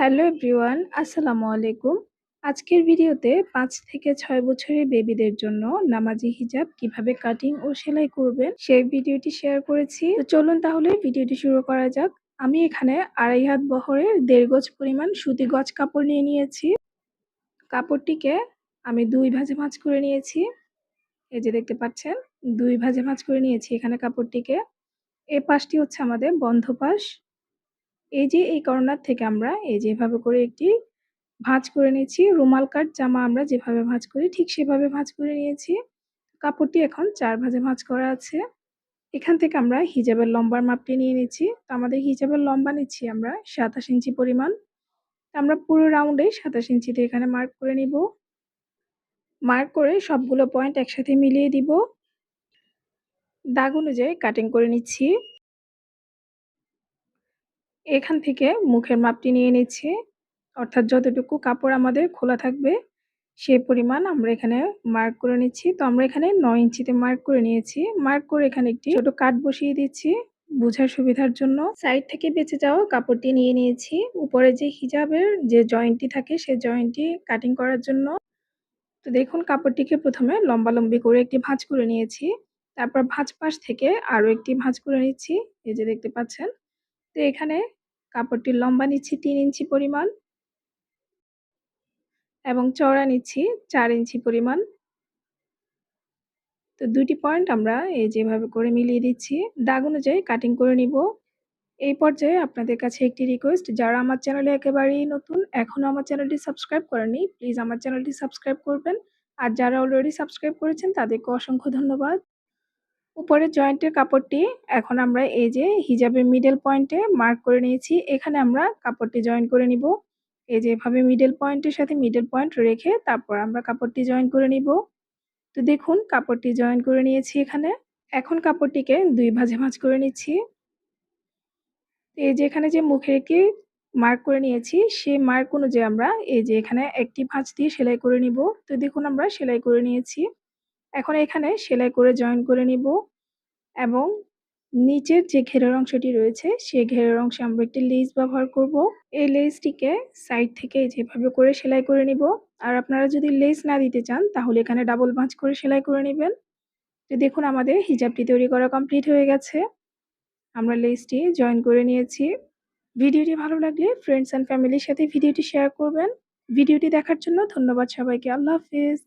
Hello everyone, আসসালামু আলাইকুম। আজকের ভিডিওতে পাঁচ থেকে ছয় বছরের বেবিদের জন্য নামাজি হিজাব কীভাবে কাটিং ও সেলাই করবেন সেই ভিডিওটি শেয়ার করেছি। তো চলুন তাহলে ভিডিওটি শুরু করা যাক। আমি এখানে আড়াই হাত বহরের দেড় গজ পরিমাণ সুতি গজ কাপড় নিয়ে নিয়েছি। কাপড়টিকে আমি দুই ভাজে ভাঁজ করে নিয়েছি। এই যে দেখতে পাচ্ছেন, দুই ভাজে ভাঁজ করে নিয়েছি এখানে কাপড়টিকে। এ পাশটি হচ্ছে আমাদের বন্ধ পাশ। এই যে এই কর্নার থেকে আমরা এই যে এভাবে করে একটি ভাঁজ করে নিয়েছি। রুমাল কাট জামা আমরা যেভাবে ভাঁজ করি ঠিক সেভাবে ভাঁজ করে নিয়েছি। কাপড়টি এখন চার ভাঁজে ভাঁজ করা আছে। এখান থেকে আমরা হিজাবের লম্বার মাপটি নিয়ে নিচ্ছি। তো আমাদের হিজাবের লম্বা নিচ্ছি আমরা সাতাশ ইঞ্চি পরিমাণ। আমরা পুরো রাউন্ডে সাতাশ ইঞ্চিতে এখানে মার্ক করে নিব। মার্ক করে সবগুলো পয়েন্ট একসাথে মিলিয়ে দিব। দাগ অনুযায়ী কাটিং করে নিচ্ছি। এখান থেকে মুখের মাপটি নিয়ে নিচ্ছি। অর্থাৎ যতটুকু কাপড় আমাদের খোলা থাকবে সেই পরিমাণ আমরা এখানে মার্ক করে নিচ্ছি। তো আমরা এখানে নয় ইঞ্চিতে মার্ক করে নিয়েছি। মার্ক করে এখানে একটি ছোট কাট বসিয়ে দিচ্ছি বোঝার সুবিধার জন্য। সাইড থেকে বেঁচে যাওয়া কাপড়টি নিয়ে নিয়েছি। উপরে যে হিজাবের যে জয়েন্টটি থাকে সেই জয়েন্টটি কাটিং করার জন্য। তো দেখুন কাপড়টিকে প্রথমে লম্বা লম্বি করে একটি ভাঁজ করে নিয়েছি। তারপর ভাঁজ পাশ থেকে আরও একটি ভাঁজ করে নিচ্ছি। এই যে দেখতে পাচ্ছেন। তো এখানে কাপড়টির লম্বা নিচ্ছি তিন ইঞ্চি পরিমাণ এবং চওড়া নিচ্ছি চার ইঞ্চি পরিমাণ। তো দুটি পয়েন্ট আমরা এই যেভাবে করে মিলিয়ে দিচ্ছি। দাগ অনুযায়ী কাটিং করে নিব। এই পর্যায়ে আপনাদের কাছে একটি রিকোয়েস্ট যারা আমার চ্যানেলে একেবারেই নতুন এখনও আমার চ্যানেলটি সাবস্ক্রাইব করেনি প্লিজ আমার চ্যানেলটি সাবস্ক্রাইব করবেন। আর যারা অলরেডি সাবস্ক্রাইব করেছেন, তাদেরকে অসংখ্য ধন্যবাদ। উপরের জয়েন্টের কাপড়টি এখন আমরা এই যে হিজাবের মিডল পয়েন্টে মার্ক করে নিয়েছি। এখানে আমরা কাপড়টি জয়েন করে নিব। এই যে এভাবে মিডল পয়েন্টের সাথে মিডল পয়েন্ট রেখে তারপর আমরা কাপড়টি জয়েন করে নিব। তো দেখুন, কাপড়টি জয়েন করে নিয়েছি এখানে। এখন কাপড়টিকে দুই ভাজে ভাঁজ করে নিচ্ছি। এই যে এখানে যে মুখের একটি মার্ক করে নিয়েছি, সেই মার্ক অনুযায়ী আমরা এই যে এখানে একটি ভাঁজ দিয়ে সেলাই করে নিব। তো দেখুন, আমরা সেলাই করে নিয়েছি। এখন এখানে সেলাই করে জয়েন করে নিব এবং নিচের যে ঘেরের অংশটি রয়েছে সেই ঘেরের অংশে আমরা একটি লেস ব্যবহার করব। এই লেসটিকে সাইড থেকে যেভাবে করে সেলাই করে নিব। আর আপনারা যদি লেস না দিতে চান, তাহলে এখানে ডাবল ভাঁজ করে সেলাই করে নেবেন। তো দেখুন, আমাদের হিজাবটি তৈরি করা কমপ্লিট হয়ে গেছে। আমরা লেসটি জয়েন করে নিয়েছি। ভিডিওটি ভালো লাগলে ফ্রেন্ডস অ্যান্ড ফ্যামিলির সাথে ভিডিওটি শেয়ার করবেন। ভিডিওটি দেখার জন্য ধন্যবাদ সবাইকে। আল্লাহ হাফিজ।